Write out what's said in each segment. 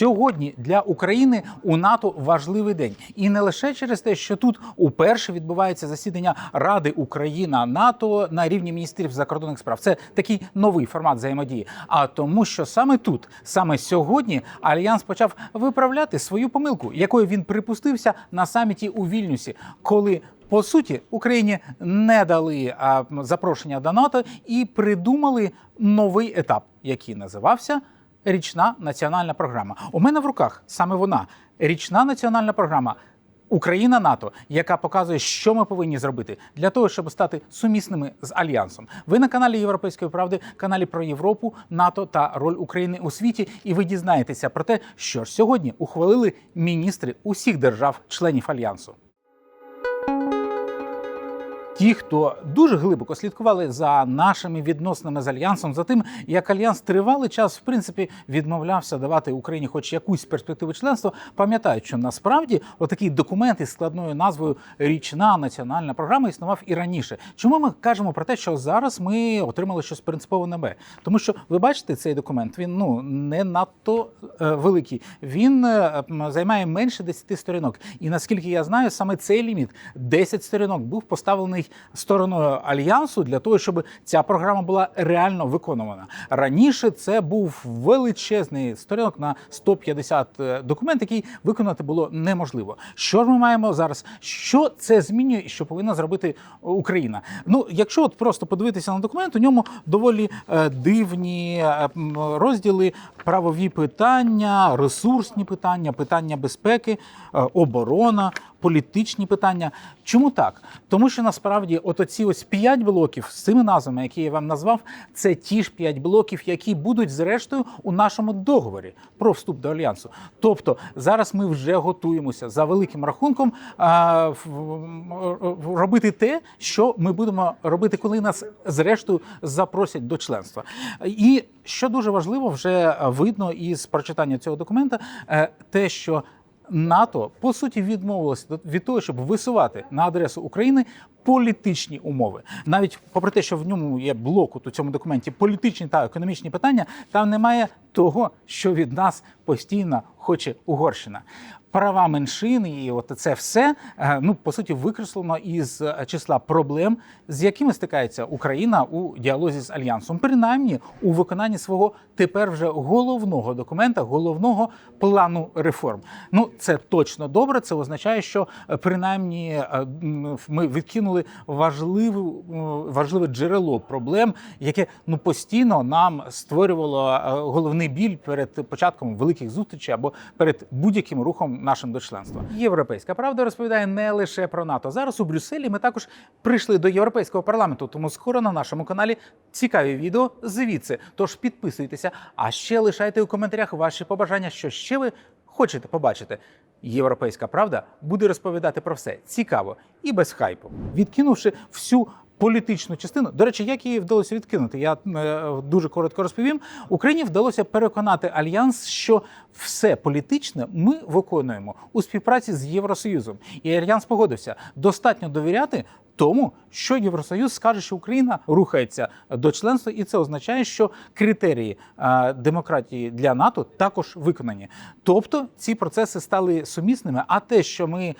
Сьогодні для України у НАТО важливий день, і не лише через те, що тут уперше відбувається засідання Ради Україна НАТО на рівні міністрів закордонних справ. Це такий новий формат взаємодії. А тому, що саме тут, саме сьогодні, альянс почав виправляти свою помилку, якою він припустився на саміті у Вільнюсі, коли по суті, Україні не дали запрошення до НАТО і придумали новий етап, який називався Річна національна програма. У мене в руках саме вона річна національна програма. Україна НАТО, яка показує, що ми повинні зробити для того, щоб стати сумісними з альянсом. Ви на каналі Європейської правди, каналі про Європу, НАТО та роль України у світі. І ви дізнаєтеся про те, що ж сьогодні ухвалили міністри усіх держав-членів альянсу. Ті, хто дуже глибоко слідкували за нашими відносинами з альянсом, за тим, як альянс тривалий час в принципі відмовлявся давати Україні хоч якусь перспективу членства, пам'ятають, що насправді отакий документ із складною назвою Річна національна програма існував і раніше. Чому ми кажемо про те, що зараз ми отримали щось принципово нове? Тому що ви бачите цей документ, він ну не надто е, великий. Він е, займає менше 10 сторінок. І наскільки я знаю, саме цей ліміт 10 сторінок був поставлений стороною альянсу для того, щоб ця програма була реально виконувана. Раніше це був величезний сторінок на 150 документ, який виконати було неможливо. Що ж ми маємо зараз? Що це змінює і що повинна зробити Україна? Ну, якщо от просто подивитися на документ, у ньому доволі е, дивні е, розділи: правові питання, ресурсні питання, питання безпеки, е, оборона. Політичні питання. Чому так? Тому що насправді, от оці ось п'ять блоків з цими назвами, які я вам назвав, це ті ж п'ять блоків, які будуть зрештою у нашому договорі про вступ до альянсу. Тобто зараз ми вже готуємося за великим рахунком а, робити те, що ми будемо робити, коли нас зрештою запросять до членства. І що дуже важливо, вже видно із прочитання цього документа, е, те, що НАТО по суті відмовилося від того, щоб висувати на адресу України політичні умови. Навіть попри те, що в ньому є блок у цьому документі політичні та економічні питання, там немає того, що від нас постійно хоче Угорщина. Права меншин і от це все е, ну по суті викреслено із е, числа проблем, з якими стикається Україна у діалозі з альянсом, принаймні у виконанні свого тепер вже головного документа, головного плану реформ. Ну це точно добре. Це означає, що е, принаймні ми відкинули важливу важливе джерело проблем, яке ну постійно нам створювало е, головний біль перед початком великих зустрічей або перед будь-яким рухом нашим до членства. Європейська правда розповідає не лише про НАТО. Зараз у Брюсселі ми також прийшли до європейського парламенту. Тому скоро на нашому каналі цікаві відео звідси. Тож підписуйтеся, а ще лишайте у коментарях ваші побажання, що ще ви хочете побачити. Європейська правда буде розповідати про все цікаво і без хайпу, відкинувши всю. Політичну частину, до речі, як її вдалося відкинути, я е, дуже коротко розповім. Україні вдалося переконати альянс, що все політичне ми виконуємо у співпраці з Євросоюзом. І альянс погодився достатньо довіряти тому, що Євросоюз скаже, що Україна рухається до членства, і це означає, що критерії демократії для НАТО також виконані. Тобто ці процеси стали сумісними. А те, що ми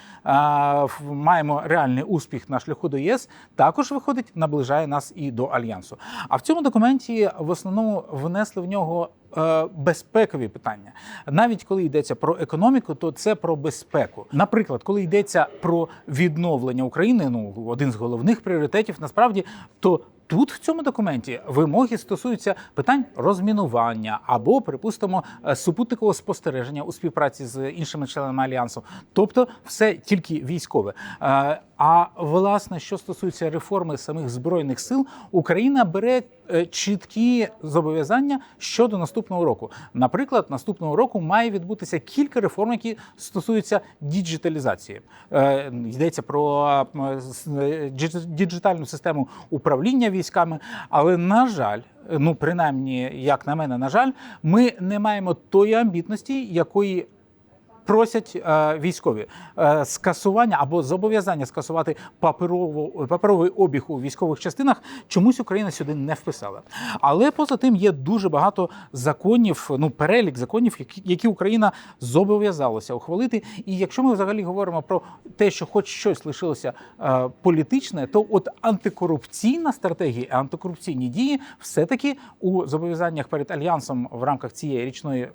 маємо реальний успіх на шляху до ЄС, також виходить, наближає нас і до альянсу. А в цьому документі в основному внесли в нього. Е, Безпекові питання, навіть коли йдеться про економіку, то це про безпеку. Наприклад, коли йдеться про відновлення України, ну один з головних пріоритетів, насправді, то тут в цьому документі вимоги стосуються питань розмінування або, припустимо, е, супутникового спостереження у співпраці з іншими членами альянсу, тобто все тільки військове. Е, А власне, що стосується реформи самих збройних сил, Україна бере чіткі зобов'язання щодо наступного року. Наприклад, наступного року має відбутися кілька реформ, які стосуються діджиталізації. Е, Йдеться про е, е, діджитальну систему управління військами, але на жаль. Ну, принаймні, як на мене, на жаль, ми не маємо тої амбітності, якої просять е, військові е, скасування або зобов'язання скасувати паперову, паперовий обіг у військових частинах, чомусь Україна сюди не вписала. Але поза тим є дуже багато законів, ну перелік законів, які, Україна зобов'язалася ухвалити. І якщо ми взагалі говоримо про те, що хоч щось лишилося е, політичне, то от антикорупційна стратегія, антикорупційні дії все-таки у зобов'язаннях перед альянсом в рамках цієї річної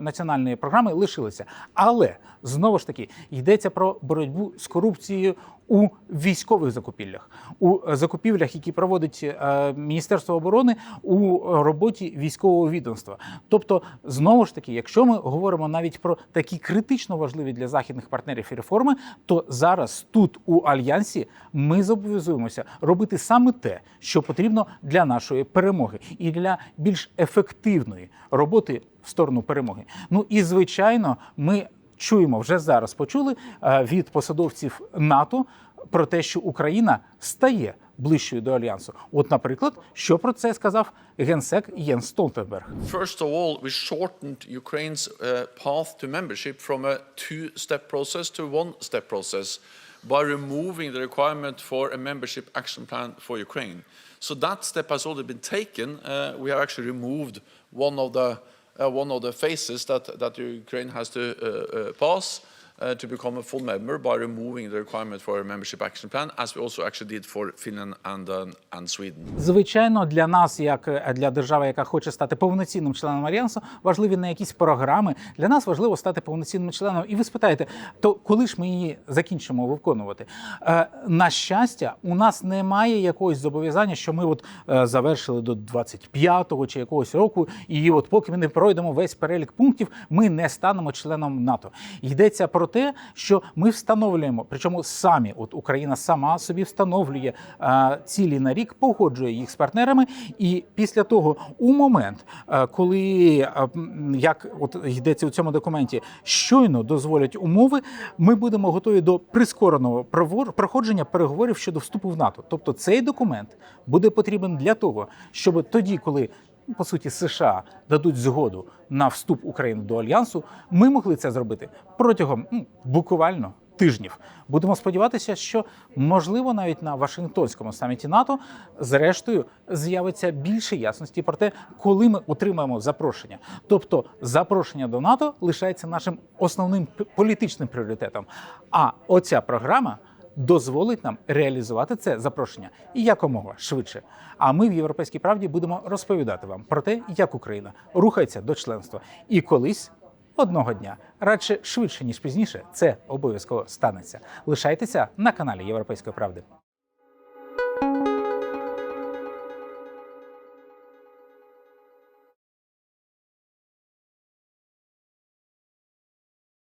національної програми лишилися. Але знову ж таки йдеться про боротьбу з корупцією у військових закупівлях, у е, закупівлях, які проводить е, Міністерство оборони у роботі військового відомства. Тобто, знову ж таки, якщо ми говоримо навіть про такі критично важливі для західних партнерів реформи, то зараз тут у альянсі ми зобов'язуємося робити саме те, що потрібно для нашої перемоги, і для більш ефективної роботи в сторону перемоги. Ну і звичайно, ми чуємо вже зараз. Почули е, від посадовців НАТО про те, що Україна стає ближчою до альянсу. От, наприклад, що про це сказав генсек Єнс Столтенберг. First of all, we shortened Ukraine's uh, path to membership from a two step process to one step process by removing the requirement for a membership action plan for Ukraine. So that step has already been taken. Uh, we have actually removed one of the, uh, one of the phases that, that Ukraine has to uh, uh, pass. Uh, to become a full member by removing the requirement for a membership action plan, as we also actually did for Finland and, um, and Sweden. Звичайно, для нас, як е, для держави, яка хоче стати повноцінним членом альянсу, важливі не якісь програми. Для нас важливо стати повноцінним членом. І ви спитаєте, то коли ж ми її закінчимо виконувати? Е, на щастя, у нас немає якогось зобов'язання, що ми от е, завершили до 25-го чи якогось року, і от поки ми не пройдемо весь перелік пунктів, ми не станемо членом НАТО. Йдеться про те, що ми встановлюємо, причому самі, от Україна сама собі встановлює е, цілі на рік, погоджує їх з партнерами, і після того, у момент, е, коли е, як от йдеться у цьому документі, щойно дозволять умови, ми будемо готові до прискореного проходження переговорів щодо вступу в НАТО. Тобто цей документ буде потрібен для того, щоб тоді, коли по суті США дадуть згоду на вступ України до альянсу, ми могли це зробити протягом ну, буквально тижнів. Будемо сподіватися, що можливо навіть на Вашингтонському саміті НАТО зрештою з'явиться більше ясності про те, коли ми отримаємо запрошення. Тобто, запрошення до НАТО лишається нашим основним політичним пріоритетом. А оця програма дозволить нам реалізувати це запрошення і якомога швидше. А ми в Європейській правді будемо розповідати вам про те, як Україна рухається до членства. І колись одного дня, радше швидше ніж пізніше, це обов'язково станеться. Лишайтеся на каналі Європейської правди.